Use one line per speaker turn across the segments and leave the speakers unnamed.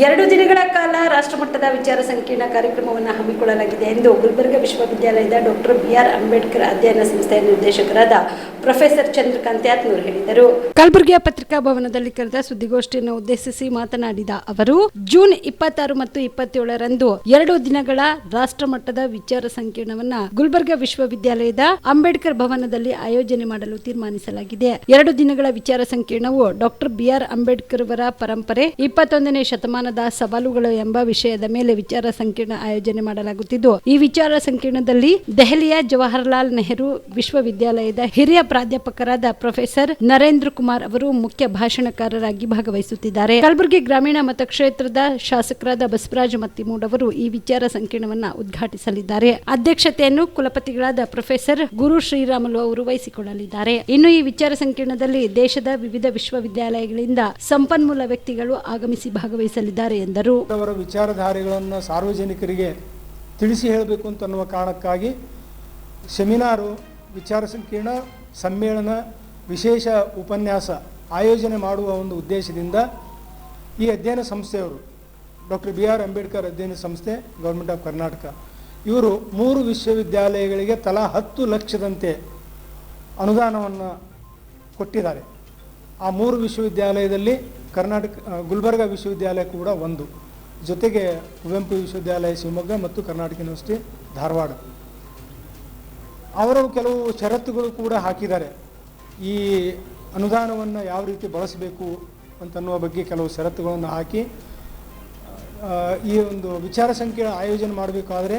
ಎರಡು ದಿನಗಳ ಕಾಲ ರಾಷ್ಟ್ರಮಟ್ಟದ ವಿಚಾರ ಸಂಕಿರಣ ಕಾರ್ಯಕ್ರಮವನ್ನು ಹಮ್ಮಿಕೊಳ್ಳಲಾಗಿದೆ ಎಂದು ಗುಲ್ಬರ್ಗ ವಿಶ್ವವಿದ್ಯಾಲಯದ ಡಾಕ್ಟರ್ ಬಿ ಆರ್ ಅಂಬೇಡ್ಕರ್ ಅಧ್ಯಯನ ಸಂಸ್ಥೆಯ ನಿರ್ದೇಶಕರಾದ ಪ್ರೊಫೆಸರ್ ಚಂದ್ರಕಾಂತ್ ಯಾತ್ನೂರ್ ಹೇಳಿದರು. ಕಲಬುರಗಿಯ ಪತ್ರಿಕಾ ಭವನದಲ್ಲಿ ಕರೆದ ಸುದ್ದಿಗೋಷ್ಠಿಯನ್ನು ಉದ್ದೇಶಿಸಿ ಮಾತನಾಡಿದ ಅವರು, ಜೂನ್ ಇಪ್ಪತ್ತಾರು ಮತ್ತು ಇಪ್ಪತ್ತೇಳರಂದು ಎರಡು ದಿನಗಳ ರಾಷ್ಟ್ರಮಟ್ಟದ ವಿಚಾರ ಸಂಕಿರಣವನ್ನ ಗುಲ್ಬರ್ಗ ವಿಶ್ವವಿದ್ಯಾಲಯದ ಅಂಬೇಡ್ಕರ್ ಭವನದಲ್ಲಿ ಆಯೋಜನೆ ಮಾಡಲು ತೀರ್ಮಾನಿಸಲಾಗಿದೆ. ಎರಡು ದಿನಗಳ ವಿಚಾರ ಸಂಕಿರಣವು ಡಾಕ್ಟರ್ ಬಿಆರ್ ಅಂಬೇಡ್ಕರ್ ಅವರ ಪರಂಪರೆ, ಇಪ್ಪತ್ತೊಂದನೇ ಶತಮಾನದ ಸವಾಲುಗಳು ಎಂಬ ವಿಷಯದ ಮೇಲೆ ವಿಚಾರ ಸಂಕಿರಣ ಆಯೋಜನೆ ಮಾಡಲಾಗುತ್ತಿದ್ದು, ಈ ವಿಚಾರ ಸಂಕಿರಣದಲ್ಲಿ ದೆಹಲಿಯ ಜವಾಹರಲಾಲ್ ನೆಹರು ವಿಶ್ವವಿದ್ಯಾಲಯದ ಹಿರಿಯ ಪ್ರಾಧ್ಯಾಪಕರಾದ ಪ್ರೊಫೆಸರ್ ನರೇಂದ್ರ ಕುಮಾರ್ ಅವರು ಮುಖ್ಯ ಭಾಷಣಕಾರರಾಗಿ ಭಾಗವಹಿಸುತ್ತಿದ್ದಾರೆ. ಕಲಬುರಗಿ ಗ್ರಾಮೀಣ ಮತಕ್ಷೇತ್ರದ ಶಾಸಕರಾದ ಬಸವರಾಜ ಮತ್ತಿಮೂಡ್ ಅವರು ಈ ವಿಚಾರ ಸಂಕಿರಣವನ್ನ ಉದ್ಘಾಟಿಸಲಿದ್ದಾರೆ. ಅಧ್ಯಕ್ಷತೆಯನ್ನು ಕುಲಪತಿಗಳಾದ ಪ್ರೊಫೆಸರ್ ಗುರು ಶ್ರೀರಾಮುಲು ಅವರು ವಹಿಸಿಕೊಳ್ಳಲಿದ್ದಾರೆ. ಇನ್ನು ಈ ವಿಚಾರ ಸಂಕಿರಣದಲ್ಲಿ ದೇಶದ ವಿವಿಧ ವಿಶ್ವವಿದ್ಯಾಲಯಗಳಿಂದ ಸಂಪನ್ಮೂಲ ವ್ಯಕ್ತಿಗಳು ಆಗಮಿಸಿ ಭಾಗವಹಿಸಲಿದ್ದಾರೆ ಎಂದರು.
ಅವರ ವಿಚಾರಧಾರೆಗಳನ್ನು ಸಾರ್ವಜನಿಕರಿಗೆ ತಿಳಿಸಿ ಹೇಳಬೇಕು ಅಂತನ್ನುವ ಕಾರಣಕ್ಕಾಗಿ ಸೆಮಿನಾರು ವಿಚಾರ ಸಂಕಿರಣ, ಸಮ್ಮೇಳನ, ವಿಶೇಷ ಉಪನ್ಯಾಸ ಆಯೋಜನೆ ಮಾಡುವ ಒಂದು ಉದ್ದೇಶದಿಂದ ಈ ಅಧ್ಯಯನ ಸಂಸ್ಥೆಯವರು, ಡಾಕ್ಟರ್ ಬಿ ಆರ್ ಅಂಬೇಡ್ಕರ್ ಅಧ್ಯಯನ ಸಂಸ್ಥೆ, ಗೌರ್ಮೆಂಟ್ ಆಫ್ ಕರ್ನಾಟಕ, ಇವರು ಮೂರು ವಿಶ್ವವಿದ್ಯಾಲಯಗಳಿಗೆ ತಲಾ ಹತ್ತು ಲಕ್ಷದಂತೆ ಅನುದಾನವನ್ನು ಕೊಟ್ಟಿದ್ದಾರೆ. ಆ ಮೂರು ವಿಶ್ವವಿದ್ಯಾಲಯದಲ್ಲಿ ಕರ್ನಾಟಕ ಗುಲ್ಬರ್ಗ ವಿಶ್ವವಿದ್ಯಾಲಯ ಕೂಡ ಒಂದು. ಜೊತೆಗೆ ಕುವೆಂಪು ವಿಶ್ವವಿದ್ಯಾಲಯ ಶಿವಮೊಗ್ಗ ಮತ್ತು ಕರ್ನಾಟಕ ಯೂನಿವರ್ಸಿಟಿ ಧಾರವಾಡ. ಅವರು ಕೆಲವು ಷರತ್ತುಗಳು ಕೂಡ ಹಾಕಿದ್ದಾರೆ. ಈ ಅನುದಾನವನ್ನು ಯಾವ ರೀತಿ ಬಳಸಬೇಕು ಅಂತನ್ನುವ ಬಗ್ಗೆ ಕೆಲವು ಷರತ್ತುಗಳನ್ನು ಹಾಕಿ ಈ ಒಂದು ವಿಚಾರ ಸಂಕಿರಣ ಆಯೋಜನೆ ಮಾಡಬೇಕಾದ್ರೆ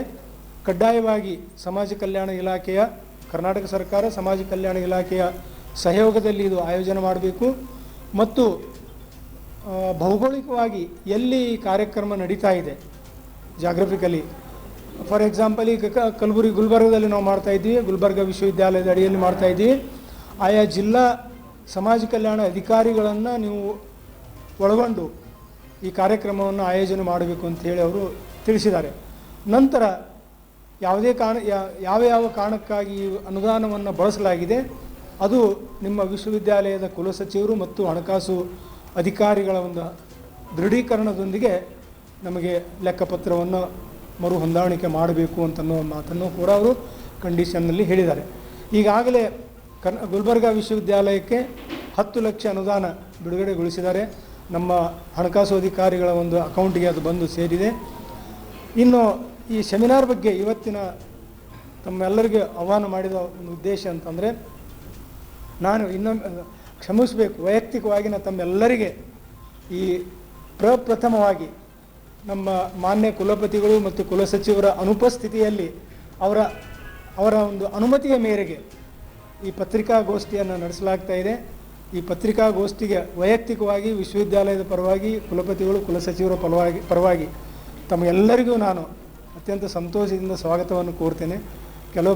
ಕಡ್ಡಾಯವಾಗಿ ಸಮಾಜ ಕಲ್ಯಾಣ ಇಲಾಖೆಯ, ಕರ್ನಾಟಕ ಸರ್ಕಾರ ಸಮಾಜ ಕಲ್ಯಾಣ ಇಲಾಖೆಯ ಸಹಯೋಗದಲ್ಲಿ ಇದು ಆಯೋಜನೆ ಮಾಡಬೇಕು. ಮತ್ತು ಭೌಗೋಳಿಕವಾಗಿ ಎಲ್ಲಿ ಕಾರ್ಯಕ್ರಮ ನಡೀತಾ ಇದೆ ಜಾಗ್ರಫಿಕಲಿ ಫಾರ್ ಎಕ್ಸಾಂಪಲ್ ಈಗ ಕಲಬುರಗಿ ಗುಲ್ಬರ್ಗದಲ್ಲಿ ನಾವು ಮಾಡ್ತಾ ಇದ್ದೀವಿ, ಗುಲ್ಬರ್ಗ ವಿಶ್ವವಿದ್ಯಾಲಯದ ಅಡಿಯಲ್ಲಿ ಮಾಡ್ತಾ ಇದ್ದೀವಿ. ಆಯಾ ಜಿಲ್ಲಾ ಸಮಾಜ ಕಲ್ಯಾಣ ಅಧಿಕಾರಿಗಳನ್ನು ನೀವು ಒಳಗೊಂಡು ಈ ಕಾರ್ಯಕ್ರಮವನ್ನು ಆಯೋಜನೆ ಮಾಡಬೇಕು ಅಂತ ಹೇಳಿ ಅವರು ತಿಳಿಸಿದ್ದಾರೆ. ನಂತರ ಯಾವುದೇ ಕಾರಣ ಯಾವ ಯಾವ ಕಾರಣಕ್ಕಾಗಿ ಅನುದಾನವನ್ನು ಬಳಸಲಾಗಿದೆ, ಅದು ನಿಮ್ಮ ವಿಶ್ವವಿದ್ಯಾಲಯದ ಕುಲಸಚಿವರು ಮತ್ತು ಹಣಕಾಸು ಅಧಿಕಾರಿಗಳ ಒಂದು ದೃಢೀಕರಣದೊಂದಿಗೆ ನಮಗೆ ಲೆಕ್ಕಪತ್ರವನ್ನು ಮರು ಹೊಂದಾಣಿಕೆ ಮಾಡಬೇಕು ಅಂತನ್ನೋ ಮಾತನ್ನು ಕೂಡ ಅವರು ಕಂಡೀಷನ್ನಲ್ಲಿ ಹೇಳಿದ್ದಾರೆ. ಈಗಾಗಲೇ ಕನ್, ಗುಲ್ಬರ್ಗಾ ವಿಶ್ವವಿದ್ಯಾಲಯಕ್ಕೆ ಹತ್ತು ಲಕ್ಷ ಅನುದಾನ ಬಿಡುಗಡೆಗೊಳಿಸಿದ್ದಾರೆ. ನಮ್ಮ ಹಣಕಾಸು ಅಧಿಕಾರಿಗಳ ಒಂದು ಅಕೌಂಟಿಗೆ ಅದು ಬಂದು ಸೇರಿದೆ. ಇನ್ನು ಈ ಸೆಮಿನಾರ್ ಬಗ್ಗೆ ಇವತ್ತಿನ ತಮ್ಮೆಲ್ಲರಿಗೆ ಆಹ್ವಾನ ಮಾಡಿದ ಒಂದು ಉದ್ದೇಶ ಅಂತಂದರೆ, ನಾನು ಇನ್ನೊಮ್ಮೆ, ಕ್ಷಮಿಸಬೇಕು ವೈಯಕ್ತಿಕವಾಗಿ ನಾನು ತಮ್ಮೆಲ್ಲರಿಗೆ ಈ ಪ್ರಪ್ರಥಮವಾಗಿ ನಮ್ಮ ಮಾನ್ಯ ಕುಲಪತಿಗಳು ಮತ್ತು ಕುಲಸಚಿವರ ಅನುಪಸ್ಥಿತಿಯಲ್ಲಿ ಅವರ ಅವರ ಒಂದು ಅನುಮತಿಯ ಮೇರೆಗೆ ಈ ಪತ್ರಿಕಾಗೋಷ್ಠಿಯನ್ನು ನಡೆಸಲಾಗ್ತಾ ಇದೆ. ಈ ಪತ್ರಿಕಾಗೋಷ್ಠಿಗೆ ವೈಯಕ್ತಿಕವಾಗಿ, ವಿಶ್ವವಿದ್ಯಾಲಯದ ಪರವಾಗಿ, ಕುಲಪತಿಗಳು ಕುಲಸಚಿವರ ಪರವಾಗಿ ಪರವಾಗಿ ತಮಗೆಲ್ಲರಿಗೂ ನಾನು ಅತ್ಯಂತ ಸಂತೋಷದಿಂದ ಸ್ವಾಗತವನ್ನು ಕೋರ್ತೇನೆ. ಕೆಲವು